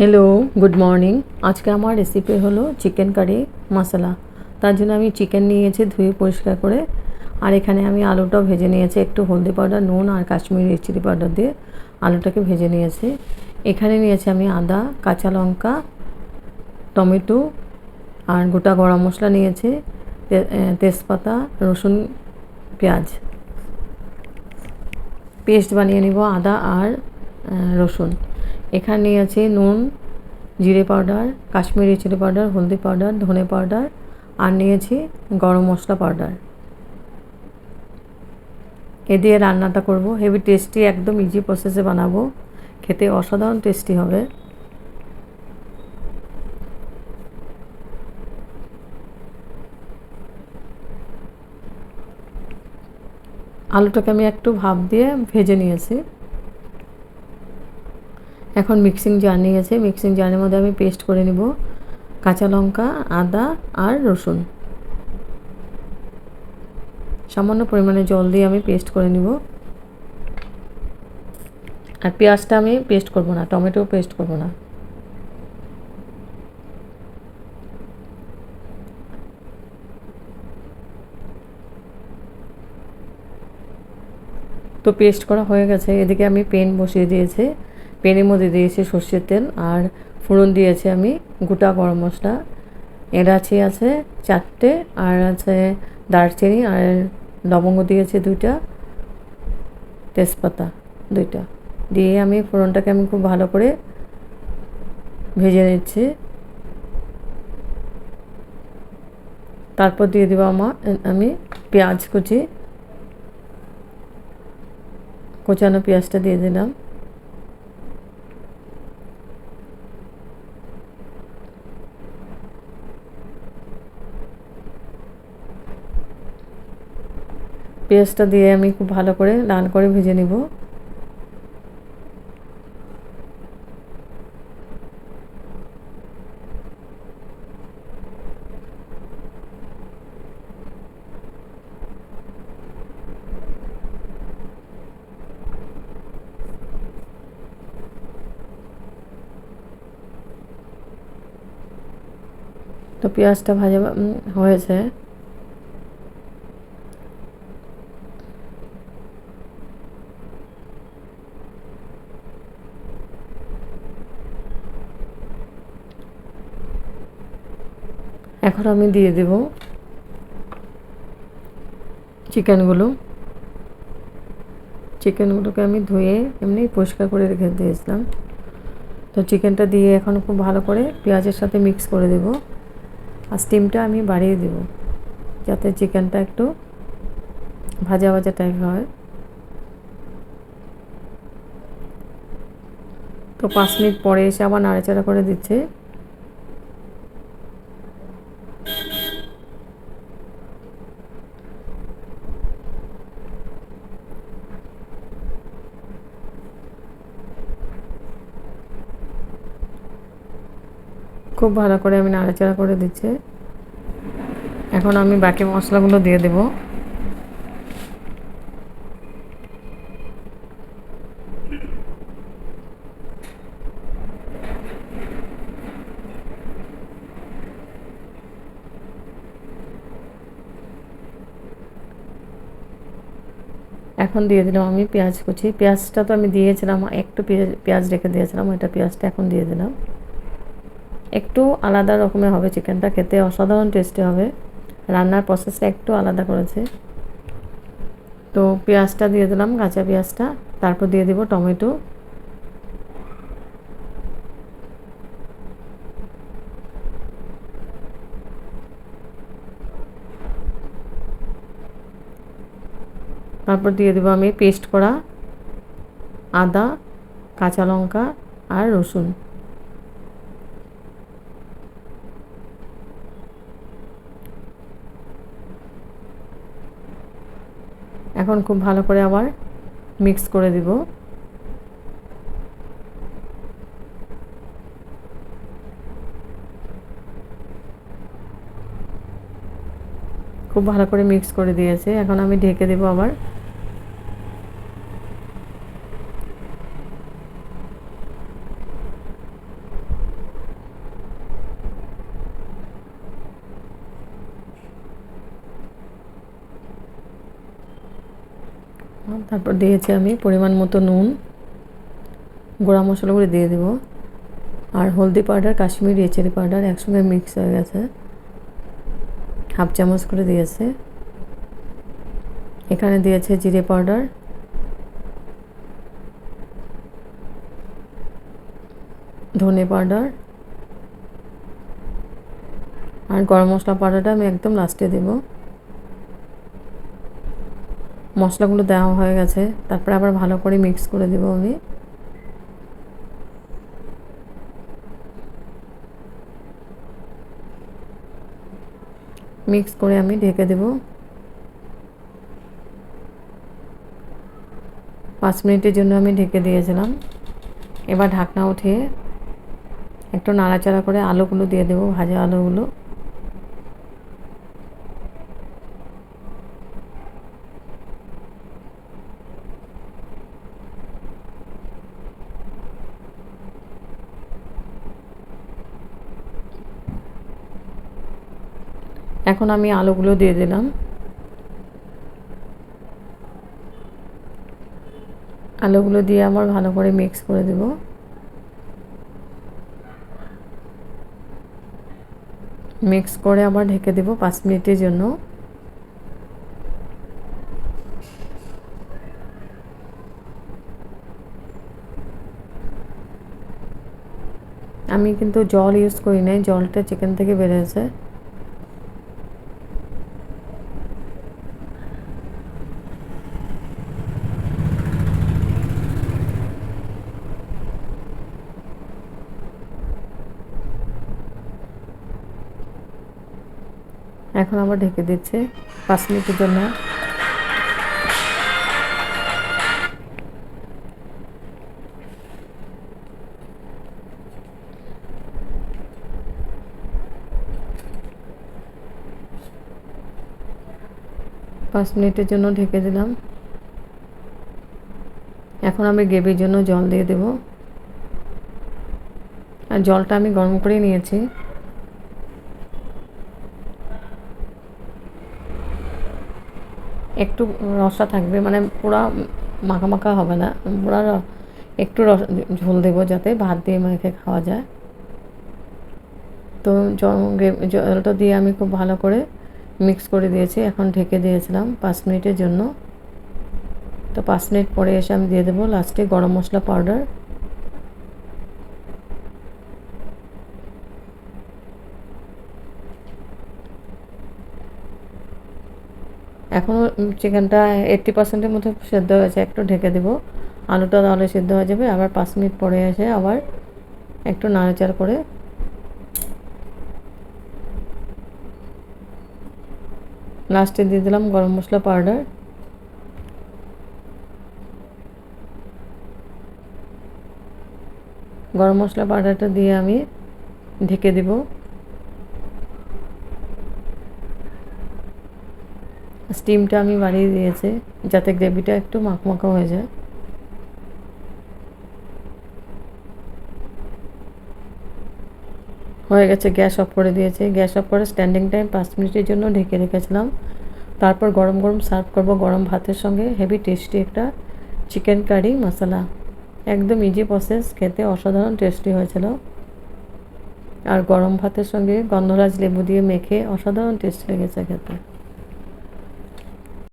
Hello good morning আজকে আমার recipe হলো চিকেন কারি মশলা তার জন্য আমি চিকেন নিয়েছি ধুয়ে পরিষ্কার করে। আর এখানে আমি আলুটাও ভেজে নিয়েছি, একটু হলদি পাউডার নুন আর কাশ্মীরি চিলি পাউডার দিয়ে আলুটাকে ভেজে নিয়েছি। এখানে নিয়েছি আমি আদা, কাঁচা লঙ্কা, টমেটো আর গোটা গরম মশলা নিয়েছি তেজপাতা, রসুন, পেঁয়াজ। পেস্ট বানিয়ে নিব আদা আর রসুন। এখানে নিয়েছি নুন, জিরে পাউডার, কাশ্মীরি চিলি পাউডার, হলদি পাউডার, ধনে পাউডার, আর নিয়েছি গরম মশলা পাউডার। এ দিয়ে রান্নাটা করব। হেভি টেস্টি একদম ইজি প্রসেসে বানাবো। খেতে অসাধারণ টেস্টি হবে। আলুটাকে আমি একটু ভাপ দিয়ে ভেজে নিয়েছি। এখন মিক্সিং জার গেছে। মিক্সিং জারের মধ্যে আমি পেস্ট করে নিব কাঁচা লঙ্কা, আদা আর রসুন। সামান্য পরিমাণে জল দিয়ে আমি পেস্ট করে নিব। আর পেঁয়াজটা আমি পেস্ট করব না, টমেটো পেস্ট করব না। তো পেস্ট করা হয়ে গেছে। এদিকে আমি পেন বসিয়ে দিয়েছি। পেনের মধ্যে দিয়েছি সর্ষের তেল আর ফোড়ন দিয়েছি আমি গোটা গরম মশলা। এলাচি আছে চারটে আর আছে দারচিনি আর লবঙ্গ দিয়েছি দুইটা। তেজপাতা দুইটা। দিয়ে আমি ফোড়নটাকে আমি খুব ভালো করে ভেজে নিচ্ছি। তারপর দিয়ে দেবো আমার আমি পেঁয়াজ কুচি। কোচানো পেঁয়াজটা দিয়ে দিলাম। পেঁয়াজটা দিয়ে আমি খুব ভালো করে লাল করে ভেজে নিব। তো পেঁয়াজটা ভাজা হয়েছে। এখন আমি দিয়ে দেব চিকেনগুলো। চিকেনগুলোকে আমি ধুয়ে এমনি পরিষ্কার করে রেখে দিয়েছিলাম। তো চিকেনটা দিয়ে এখন খুব ভালো করে পেঁয়াজের সাথে মিক্স করে দেব আর স্টিমটা আমি বাড়িয়ে দেব যাতে চিকেনটা একটু ভাজা ভাজা টাইপ হয়। তো পাঁচ মিনিট পরে এসে আবার নাড়াচাড়া করে দিচ্ছে। খুব ভালো করে আমি নাড়াচাড়া করে দিচ্ছি। এখন আমি বাকি মশলাগুলো দিয়ে দেব। এখন দিয়ে দিলাম আমি পেঁয়াজ কুচি। পেঁয়াজটা তো আমি দিয়েছিলাম, একটু পেঁয়াজ রেখে দিয়েছিলাম, ওইটা পেঁয়াজটা এখন দিয়ে দিলাম। একটু আলাদা রকমের হবে, চিকেনটা খেতে অসাধারণ টেস্টি হবে। রান্নার প্রসেসটা একটু আলাদা করেছে। তো পেঁয়াজটা দিয়ে দিলাম, কাঁচা পেঁয়াজটা। তারপর দিয়ে দিব টমেটো। তারপর দিয়ে দেবো আমি পেস্ট করা আদা, কাঁচা লঙ্কা আর রসুন। এখন খুব ভালো করে আবার মিক্স করে দিব। খুব ভালো করে মিক্স করে দিয়েছে। এখন আমি ঢেকে দেবো আবার তারপর দিয়েছি আমি পরিমাণ মতো নুন, গোড়া মশলাগুলো দিয়ে দেবো। আর হলদি পাউডার, কাশ্মীরি চিলি পাউডার একসঙ্গে মিক্স হয়ে গেছে। হাফ চামচ করে দিয়েছে। এখানে দিয়েছে জিরে পাউডার। ধনে পাউডার। আর গরম মশলা পাউডারটা আমি একদম লাস্টে দেব। মশলাগুলো দেওয়া হয়ে গেছে, তারপরে আবার ভালো করে মিক্স করে দেবো আমি। মিক্স করে আমি ঢেকে দেব। পাঁচ মিনিটের জন্য আমি ঢেকে দিয়েছিলাম। এবার ঢাকনা উঠিয়ে একটু নাড়াচাড়া করে আলুগুলো দিয়ে দেবো, ভাজা আলুগুলো। এখন আমি আলুগুলো দিয়ে দিলাম। আলুগুলো দিয়ে আমার ভালো করে মিক্স করে দেব। মিক্স করে আবার ঢেকে দেব পাঁচ মিনিটের জন্য। আমি কিন্তু জল ইউজ করি নাই, জলটা চিকেন থেকে বেরিয়েছে এখন আবার ঢেকে দিচ্ছে পাঁচ মিনিটের জন্য। পাঁচ মিনিটের জন্য ঢেকে দিলাম। এখন আমি গ্রেভির জন্য জল দিয়ে দেব। আর জলটা আমি গরম করে নিয়েছি। একটু রসা থাকবে মানে পুরা মাখা মাখা হবে না, পুরা একটু রস, ঝোল দেবো যাতে ভাত দিয়ে মেখে খাওয়া যায়। তো জলটা দিয়ে আমি খুব ভালো করে মিক্স করে দিয়েছি, এখন ঢেকে দিয়েছিলাম পাঁচ মিনিটের জন্য। তো পাঁচ মিনিট পরে এসে আমি দিয়ে দেবো লাস্টে গরম মশলা পাউডার এখনও চিকেনটা এইট্টি পার্সেন্টের মতো সেদ্ধ হয়েছে একটু ঢেকে দেবো। আলুটা তাহলে সেদ্ধ হয়ে যাবে, আবার পাঁচ মিনিট পরে এসে আবার একটু নাড়াচাড় করে লাস্টে দিয়ে দিলাম গরম মশলা পাউডার গরম মশলা পাউডারটা দিয়ে আমি ঢেকে দেবো। স্টিমটা আমি বাড়িয়ে দিয়েছি, যাতে গ্রেভিটা একটু মাখমাখা হয়ে যায়। হয়ে গেছে, গ্যাস অফ করে দিয়েছে। গ্যাস অফ করে স্ট্যান্ডিং টাইম পাঁচ মিনিটের জন্য ঢেকে রেখেছিলাম। তারপর গরম গরম সার্ভ করব গরম ভাতের সঙ্গে। হেভি টেস্টি একটা চিকেন কারি মশলা। একদম ইজি প্রসেস খেতে অসাধারণ টেস্টি হয়েছিল। আর গরম ভাতের সঙ্গে গন্ধরাজ লেবু দিয়ে মেখে অসাধারণ টেস্ট লেগেছে খেতে।